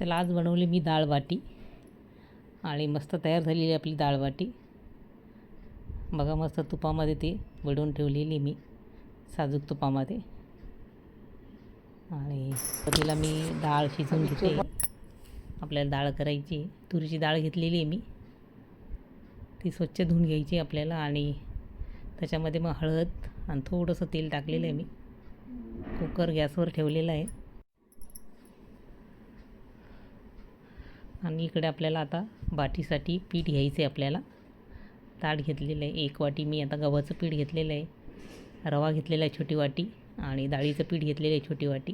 चला आज बनवली मी डाळबाटी आणि मस्त तयार झालेली आपली डाळ बाटी बघा मस्त तुपामध्ये ते वडवून ठेवलेली मी साजूक तुपामध्ये. आणि तिला मी डाळ शिजवून घेते. आपल्याला डाळ करायची तुरीची डाळ घेतलेली आहे मी. ती स्वच्छ धुवून घ्यायची आपल्याला आणि त्याच्यामध्ये मग हळद आणि थोडंसं तेल टाकलेलं आहे मी. कुकर गॅसवर ठेवलेला आहे. आणि इकडे आपल्याला आता बाटीसाठी पीठ घ्यायचं आहे आपल्याला. ताट घेतलेलं आहे एक वाटी. मी आता गव्हाचं पीठ घेतलेलं आहे रवा घेतलेला आहे छोटी वाटी आणि डाळीचं पीठ घेतलेलं आहे छोटी वाटी.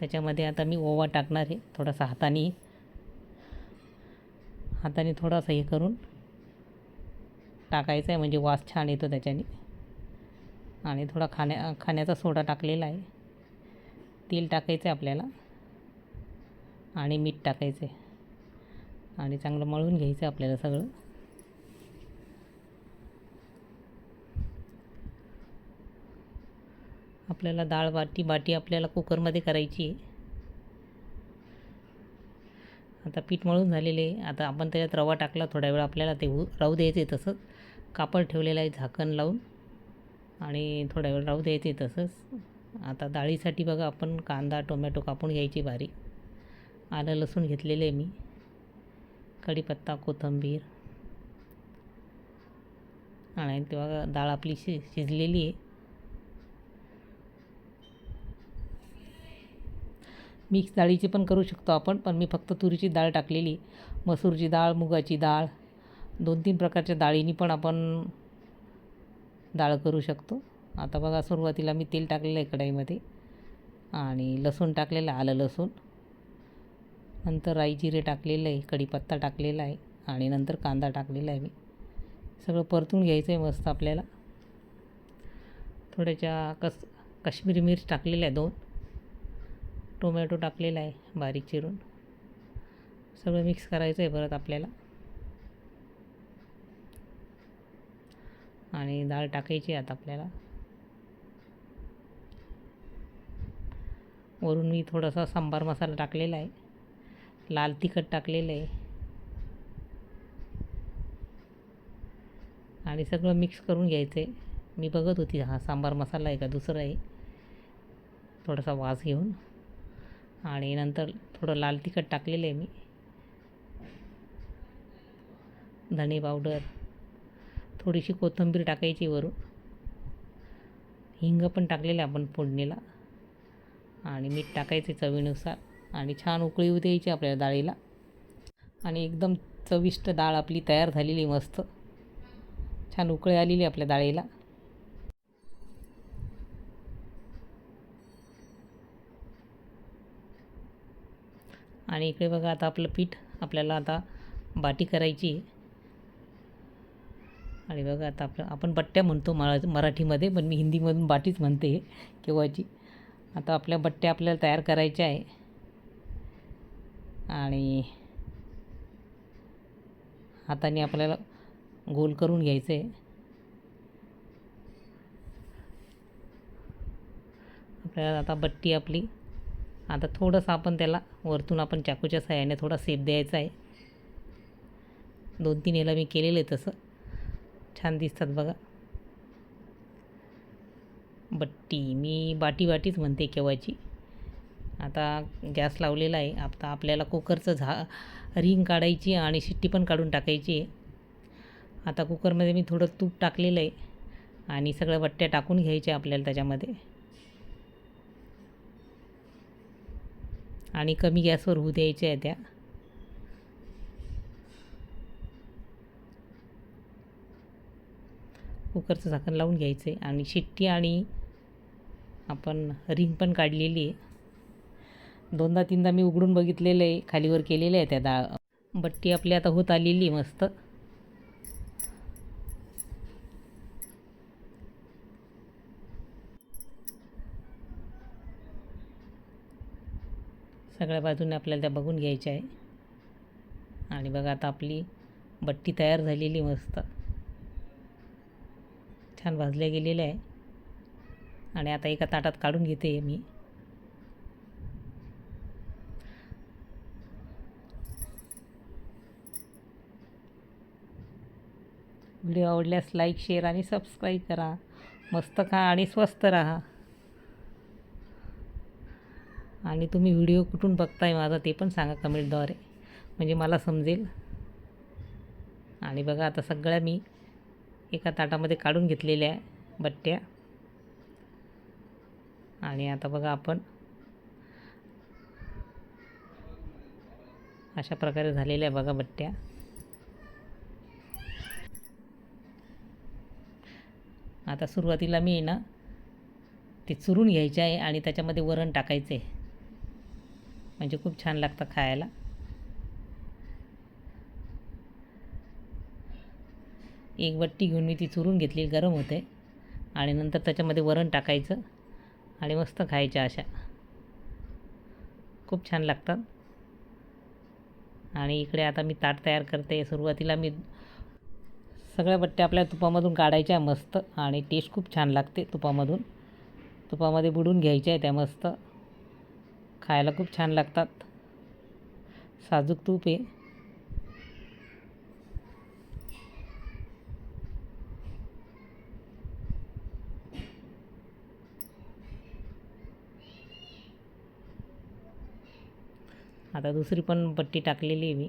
त्याच्यामध्ये आता मी ओवा टाकणार आहे थोडासा हाताने. हाताने थोडासा हे करून टाकायचं आहे म्हणजे वास छान येतो त्याच्याने. आणि थोडा खाण्या खाण्याचा सोडा टाकलेला आहे. तेल टाकायचं आहे आपल्याला. आणि मीठ टाकायचं आहे आणि चांगलं मळून घ्यायचं आपल्याला सगळं. आपल्याला डाळ बाटी बाटी आपल्याला कुकरमध्ये करायची आहे. आता पीठ मळून झालेले आहे. आता आपण त्याच्यात रवा टाकला थोड्या वेळ आपल्याला ते राहू द्यायचे तसंच. कापड ठेवलेलं आहे झाकण लावून. आणि थोड्या वेळ राहू द्यायचे तसंच. आता डाळीसाठी बघा आपण कांदा टोमॅटो कापून घ्यायची बारीक. आलं लसूण घेतलेलं आहे मी. कढीपत्ता कोथिंबीर. आणि ते बघा डाळ आपली शि शिजलेली आहे. मिक्स डाळीची पण करू शकतो आपण पण मी फक्त तुरीची डाळ टाकलेली. मसूरची डाळ मुगाची डाळ दोन तीन प्रकारच्या डाळीनी पण आपण डाळ करू शकतो. आता बघा सुरुवातीला मी तेल टाकलेलं आहे कढाईमध्ये. आणि लसूण टाकलेलं आलं लसूण. नंतर राई जिरे टाकलेलं आहे कढीपत्ता टाकलेला आहे आणि नंतर कांदा टाकलेला आहे मी. सगळं परतून घ्यायचं आहे मस्त आपल्याला. थोड्याच्या कस काश्मीरी मिर्च टाकलेल्या आहे दोन. टोमॅटो टाकलेला आहे बारीक चिरून. सगळं मिक्स करायचं आहे परत आपल्याला. आणि डाळ टाकायची आहे आता आपल्याला. वरून मी थोडासा सांबार मसाला टाकलेला आहे. लाल तिखट टाकलेलं आहे. आणि सगळं मिक्स करून घ्यायचं आहे मी बघत होती हा सांबार मसाला आहे का दुसरा आहे. थोडासा वास घेऊन. आणि नंतर थोडं लाल तिखट टाकलेलं आहे मी. धणे पावडर. थोडीशी कोथिंबीर टाकायची वरून. हिंग पण टाकलेलं आहे आपण फोडणीला. आणि मीठ टाकायचे चवीनुसार. आणि छान उकळी येऊ द्यायची आपल्या डाळीला. आणि एकदम चविष्ट डाळ आपली तयार झालेली मस्त. छान उकळी आलेली आपल्या डाळीला. आणि इकडे बघा आता आपलं पीठ आपल्याला आता बाटी करायची आहे. आणि बघा आता आपलं आपण बट्ट्या म्हणतो मरा मराठीमध्ये पण मी हिंदीमधून बाटीच म्हणते केव्हाची. आता आपल्या बट्ट्या आपल्याला तयार करायच्या आहे. आणि हाताने आपल्याला गोल करून घ्यायचं आहे आपल्याला आता बट्टी आपली. आता थोडंसं आपण त्याला वरतून आपण चाकूच्या साह्याने थोडा सेप द्यायचा आहे. दोन तीन याला मी केलेलं आहे तसं. छान दिसतात बघा. बट्टी. मी बाटी बाटीच म्हणते केव्हाची. आता गॅस लावलेला आहे. आता आपल्याला कुकरचं झा रिंग काढायची आणि शिट्टी पण काढून टाकायची आहे. आता कुकरमध्ये मी थोडं तूप टाकलेलं आहे आणि सगळ्या बट्ट्या टाकून घ्यायच्या आपल्याला त्याच्यामध्ये. आणि कमी गॅसवर होऊ द्यायच्या आहे त्या. कुकरचं झाकण लावून घ्यायचं आहे आणि शिट्टी आणि आपण रिंग पण काढलेली आहे. दोनदा तीनदा मी उघडून बघितलेलं आहे खालीवर केलेलं आहे त्या दा बट्टी आपली आता होत आलेली आहे मस्त. सगळ्या बाजूने आपल्याला त्या बघून घ्यायच्या आहे. आणि बघा आता आपली बट्टी तयार झालेली मस्त. छान भाजल्या गेलेल्या आहे. आणि आता एका ताटात काढून घेते मी. व्हिडिओ आवडल्यास लाईक शेअर आणि सबस्क्राईब करा. मस्त खा आणि स्वस्त राहा. आणि तुम्ही व्हिडिओ कुठून बघताय माझा ते पण सांगा कमेंटद्वारे. म्हणजे मला समजेल. आणि बघा आता सगळ्या मी एका ताटामध्ये काढून घेतलेल्या आहे बट्ट्या. आणि आता बघा आपण अशा प्रकारे झालेल्या आहे बघा बट्ट्या. आता सुरुवातीला मी ना ते चुरून घ्यायचे आहे आणि त्याच्यामध्ये वरण टाकायचे म्हणजे खूप छान लागतं खायला. एक बट्टी घेऊन मी ती चुरून घेतली गरम होते. आणि नंतर त्याच्यामध्ये वरण टाकायचं आणि मस्त खायच्या अशा. खूप छान लागतात. आणि इकडे आता मी ताट तयार करते. सुरुवातीला मी सगळ्या बट्ट्या आपल्या तुपामधून काढायच्या मस्त. आणि टेस्ट खूप छान लागते तुपामधून. तुपामध्ये बुडून घ्यायच्या आहे त्या मस्त. खायला खूप छान लागतात. साजूक तूप आहे. आता दुसरी पण पट्टी टाकलेली आहे मी.